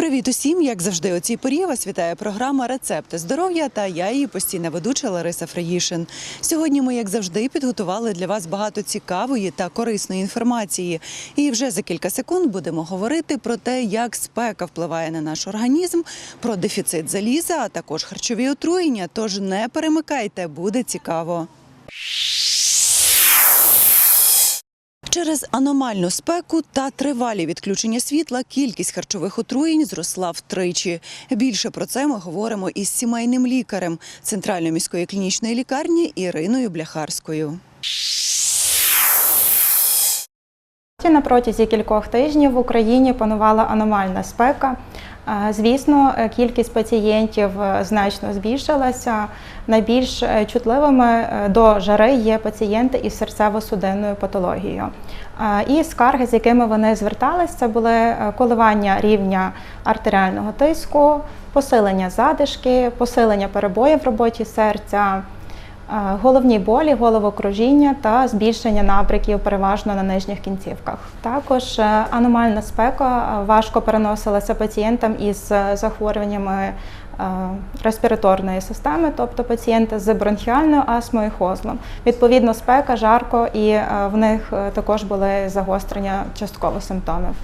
Привіт усім! Як завжди, у цій порі вас вітає програма Рецепти здоров'я та я її постійна ведуча Лариса Фраїшин. Сьогодні ми, як завжди, підготували для вас багато цікавої та корисної інформації. І вже за кілька секунд будемо говорити про те, як спека впливає на наш організм, про дефіцит заліза, а також харчові отруєння. Тож не перемикайте, буде цікаво. Через аномальну спеку та тривалі відключення світла кількість харчових отруєнь зросла втричі. Більше про це ми говоримо із сімейним лікарем Центральної міської клінічної лікарні Іриною Бляхарською. На протязі кількох тижнів в Україні панувала аномальна спека. Е, Звісно, кількість пацієнтів е, значно збільшилася. Найбільш е, чутливими до жари є пацієнти із серцево-судинною патологією. І скарги, з якими вони зверталися, це були е, коливання рівня артеріального тиску, посилення задишки, посилення перебоїв в роботі серця. Е, Головні болі, головокружіння та збільшення набриків переважно на нижніх кінцівках. Також е, аномальна спека важко переносилася пацієнтам із захворюваннями респіраторної системи, тобто пацієнти з бронхіальною астмою і хозлом. Відповідно, спека, жарко, і е, в них е, також були загострення частково симптомів.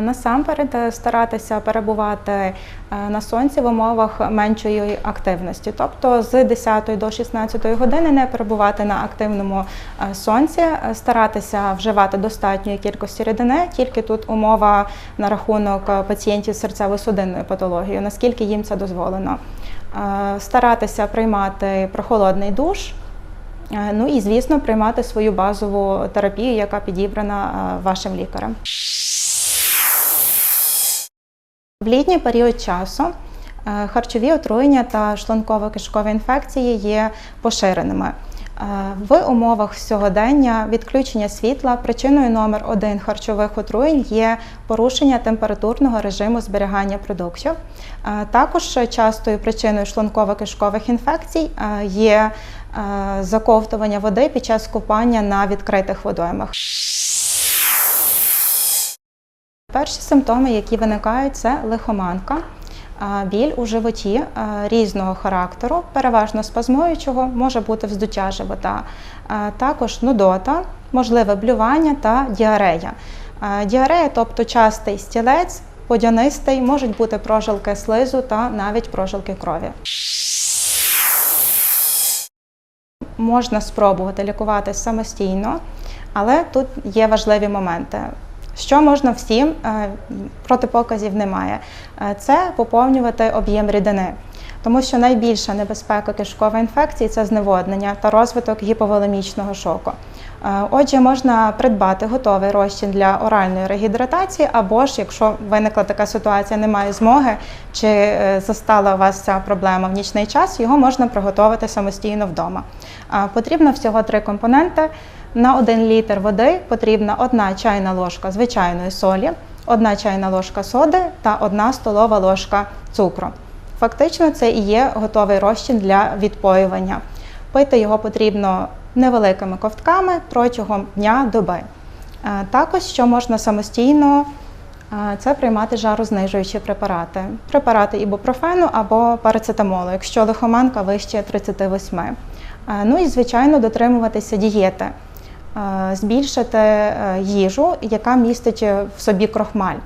Насамперед е, старатися перебувати е, на сонці в умовах меншої активності, тобто з 10 до 16 години не перебувати на активному е, сонці, е, старатися вживати достатньої кількості рідини, тільки тут умова на рахунок е, пацієнтів з серцево-судинною патологією, наскільки їм це дозволено. Е, Старатися приймати прохолодний душ. е, Ну і звісно, приймати свою базову терапію, яка підібрана е, вашим лікарем. В літній період часу е, харчові отруєння та шлунково-кишкові інфекції є поширеними. Е, В умовах сьогодення відключення світла причиною номер один харчових отруєнь є порушення температурного режиму зберігання продуктів. Е, Також частою причиною шлунково-кишкових інфекцій є заковтування води під час купання на відкритих водоймах. Перші симптоми, які виникають, це лихоманка, біль у животі різного характеру, переважно спазмуючого, може бути вздуття живота, також нудота, можливе блювання та діарея. Діарея, тобто частий стілець, подянистий, можуть бути прожилки слизу та навіть прожилки крові. Можна спробувати лікувати самостійно, але тут є важливі моменти. Що можна всім, е, протипоказів немає. Е, Це поповнювати об'єм рідини. Тому що найбільша небезпека кишкової інфекції це зневоднення та розвиток гіповолемічного шоку. Е, Отже, можна придбати готовий розчин для оральної регідратації, або ж, якщо виникла така ситуація, немає змоги чи застала у вас ця проблема в нічний час, його можна приготувати самостійно вдома. Потрібно всього три компоненти. На 1 літр води потрібна 1 чайна ложка звичайної солі, 1 чайна ложка соди та 1 столова ложка цукру. Фактично, це і є готовий розчин для відпоювання. Пити його потрібно невеликими ковтками протягом дня доби. Е, Також, що можна самостійно, е, це приймати жарознижуючі препарати. Препарати ібупрофену або парацетамолу, якщо лихоманка вище 38. Е, Ну і, звичайно, дотримуватися дієти. Е, Збільшити е, їжу, яка містить в собі крохмаль.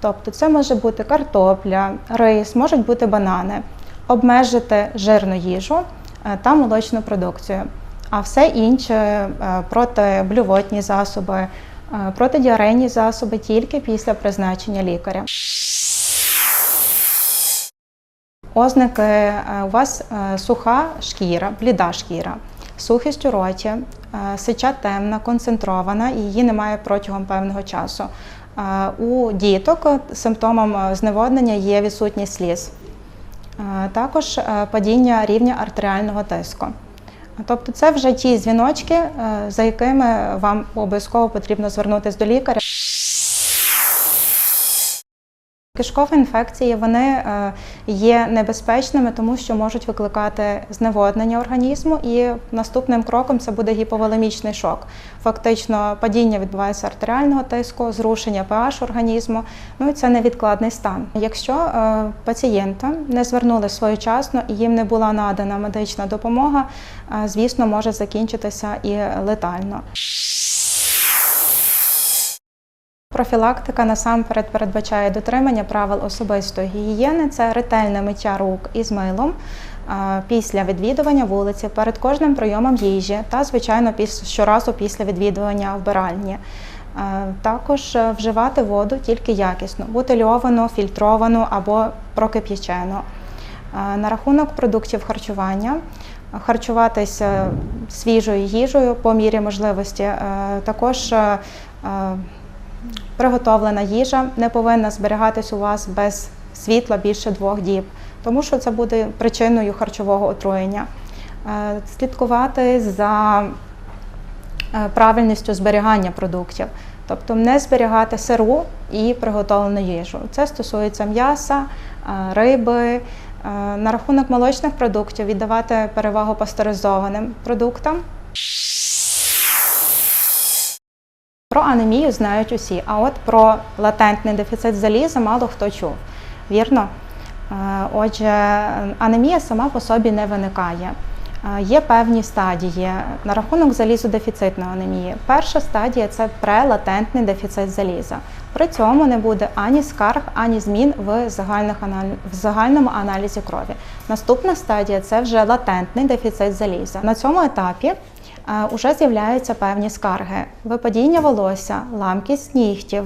Тобто це може бути картопля, рис, можуть бути банани, обмежити жирну їжу е, та молочну продукцію. А все інше е, протиблювотні засоби, е, протидіарейні засоби тільки після призначення лікаря. Ознаки е, у вас е, суха шкіра, бліда шкіра, сухість у роті, е, сича темна, концентрована, і її немає протягом певного часу. Е, У діток симптомом зневоднення є відсутність сліз, Е, також падіння рівня артеріального тиску. Тобто це вже ті дзвіночки, за якими вам обов'язково потрібно звернутися до лікаря. Кишкові інфекції вони е, є небезпечними, тому що можуть викликати зневоднення організму, і наступним кроком це буде гіповолемічний шок. Фактично, падіння відбувається артеріального тиску, зрушення pH організму. Ну і це невідкладний стан. Якщо е, пацієнта не звернули своєчасно і їм не була надана медична допомога, е, звісно, може закінчитися і летально. Профілактика насамперед передбачає дотримання правил особистої гігієни. Це ретельне миття рук із милом після відвідування вулиці, перед кожним прийомом їжі та, звичайно, щоразу після відвідування вбиральні. Також е, вживати воду тільки якісно, бутильовану, фільтровану або прокип'ячену. На рахунок продуктів харчування. Харчуватися свіжою їжею по мірі можливості. Е, Також е, Приготовлена їжа не повинна зберігатись у вас без світла більше двох діб, тому що це буде причиною харчового отруєння. Е, Слідкувати за е, правильністю зберігання продуктів, тобто не зберігати сиру і приготовлену їжу. Це стосується м'яса, е, риби. На рахунок молочних продуктів віддавати перевагу пастеризованим продуктам. Про анемію знають усі, а от про латентний дефіцит заліза мало хто чув. Вірно? Е, Отже, анемія сама по собі не виникає. Е, Є певні стадії на рахунок залізодефіцитної анемії. Перша стадія це прелатентний дефіцит заліза. При цьому не буде ані скарг, ані змін в, загальних в загальному аналізі крові. Наступна стадія це вже латентний дефіцит заліза. На цьому етапі Уже з'являються певні скарги: випадіння волосся, ламкість нігтів,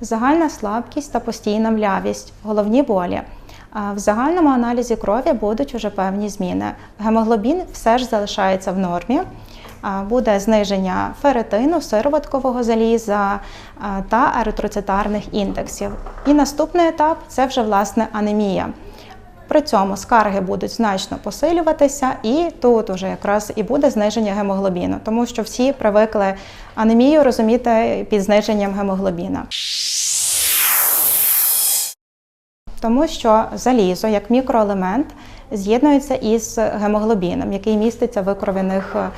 загальна слабкість та постійна млявість, головні болі. В загальному аналізі крові будуть уже певні зміни. Гемоглобін все ж залишається в нормі. Буде зниження ферритину, сироваткового заліза та еритроцитарних індексів. І наступний етап це вже власне анемія. При цьому скарги будуть значно посилюватися, і тут уже якраз і буде зниження гемоглобіну, тому що всі привикли анемію розуміти під зниженням гемоглобіна. Тому що залізо як мікроелемент з'єднується із гемоглобіном, який міститься в кров'яних е,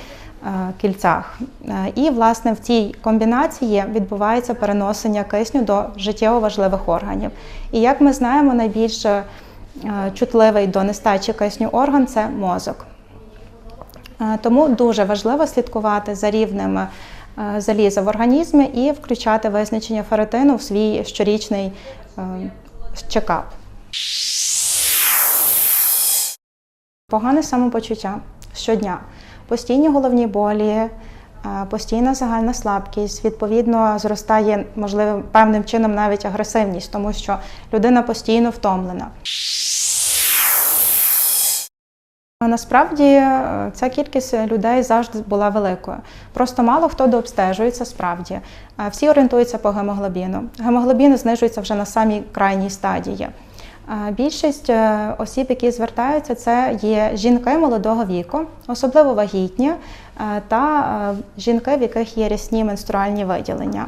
кільцях. Е, І, власне, в цій комбінації відбувається переносення кисню до життєво важливих органів. І як ми знаємо, найбільш е, чутливий до нестачі кисню орган це мозок. Е, Тому дуже важливо слідкувати за рівнем е, заліза в організмі і включати визначення ферритину в свій щорічний е, чекап. Погане самопочуття щодня, постійні головні болі, е, постійна загальна слабкість, відповідно, зростає, можливо, певним чином навіть агресивність, тому що людина постійно втомлена. Насправді е, ця кількість людей завжди була великою. Просто мало хто дообстежується справді. Е, Всі орієнтуються по гемоглобіну. Гемоглобін знижується вже на самій крайній стадії. Е, Більшість осіб, які звертаються, це є жінки молодого віку, особливо вагітні, та жінки, в яких є рясні менструальні виділення.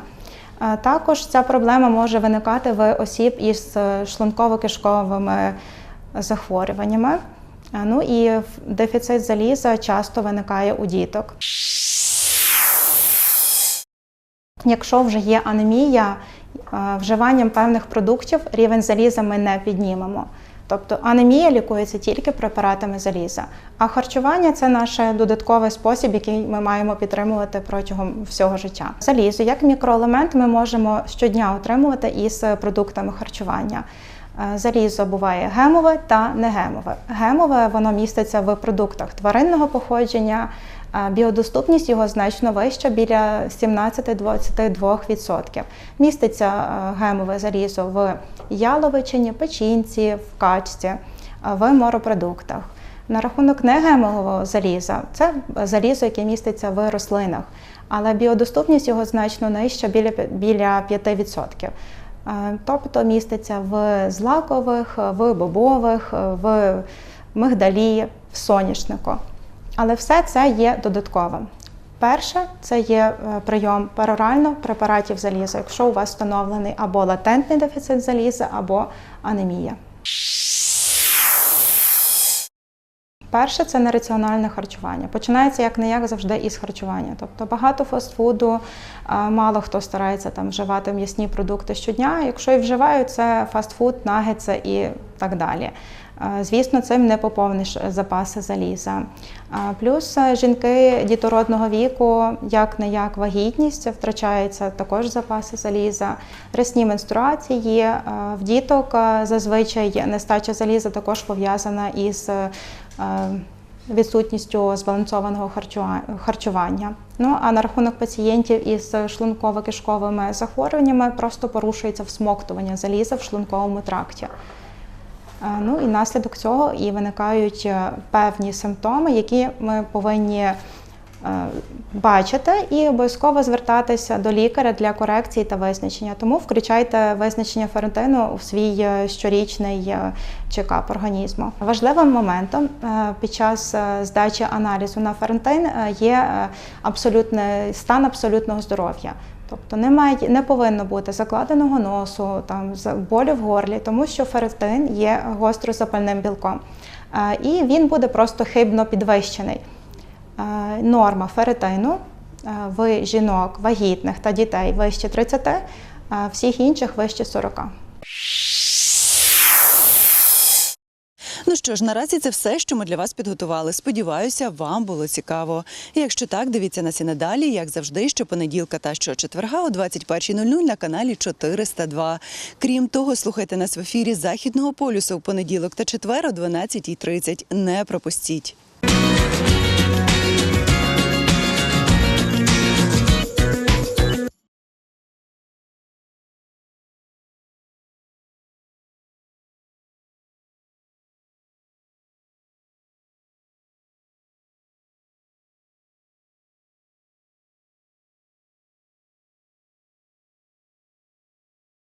Також ця проблема може виникати в осіб із шлунково-кишковими захворюваннями. Ну і дефіцит заліза часто виникає у діток. Якщо вже є анемія, вживанням певних продуктів рівень заліза ми не піднімемо. Тобто анемія лікується тільки препаратами заліза, а харчування це наш додатковий спосіб, який ми маємо підтримувати протягом всього життя. Залізо як мікроелемент ми можемо щодня отримувати із продуктами харчування. Е, Залізо буває гемове та негемове. Гемове воно міститься в продуктах тваринного походження. Біодоступність його значно вища, біля 17-22%. Міститься е, гемове залізо в яловичині, печінці, в качці, е, в моропродуктах. На рахунок негемового заліза це залізо, яке міститься в рослинах, але біодоступність його значно нижча, біля 5%. Е, Тобто міститься в злакових, в бобових, в мигдалі, в соняшнику. Але все це є додатковим. Перше це є е, прийом перорально препаратів заліза, якщо у вас встановлений або латентний дефіцит заліза, або анемія. Перше це нераціональне харчування. Починається як не як завжди із харчування. Тобто багато фастфуду, мало хто старається там вживати м'ясні продукти щодня. Якщо і вживають, це фастфуд, нагетси і так далі. Звісно, цим не поповниш запаси заліза. Плюс е, жінки дітородного віку, як не як вагітність, втрачаються також запаси заліза. Рясні менструації е, в діток е, зазвичай нестача заліза також пов'язана із е, відсутністю збалансованого харчування. Ну а на рахунок пацієнтів із шлунково-кишковими захворюваннями просто порушується всмоктування заліза в шлунковому тракті. Е, Ну і наслідок цього і виникають е, певні симптоми, які ми повинні е, бачити і обов'язково звертатися до лікаря для корекції та визначення. Тому включайте визначення ферритину у свій е, щорічний е, чекап організму. Важливим моментом під час здачі аналізу на ферритин е, є абсолютний стан абсолютного здоров'я. Тобто немає, не повинно бути закладеного носу, там болю в горлі, тому що ферритин є гострозапальним білком. І він буде просто хибно підвищений. Е, Норма ферритину е, в жінок вагітних та дітей вище 30, е, всіх інших вище 40. Ну що ж, наразі це все, що ми для вас підготували. Сподіваюся, вам було цікаво. Якщо так, дивіться нас і надалі, як завжди, щопонеділка та щочетверга о 21.00 на каналі 402. Крім того, слухайте нас в ефірі Західного полюсу в понеділок та четвер о 12.30. Не пропустіть.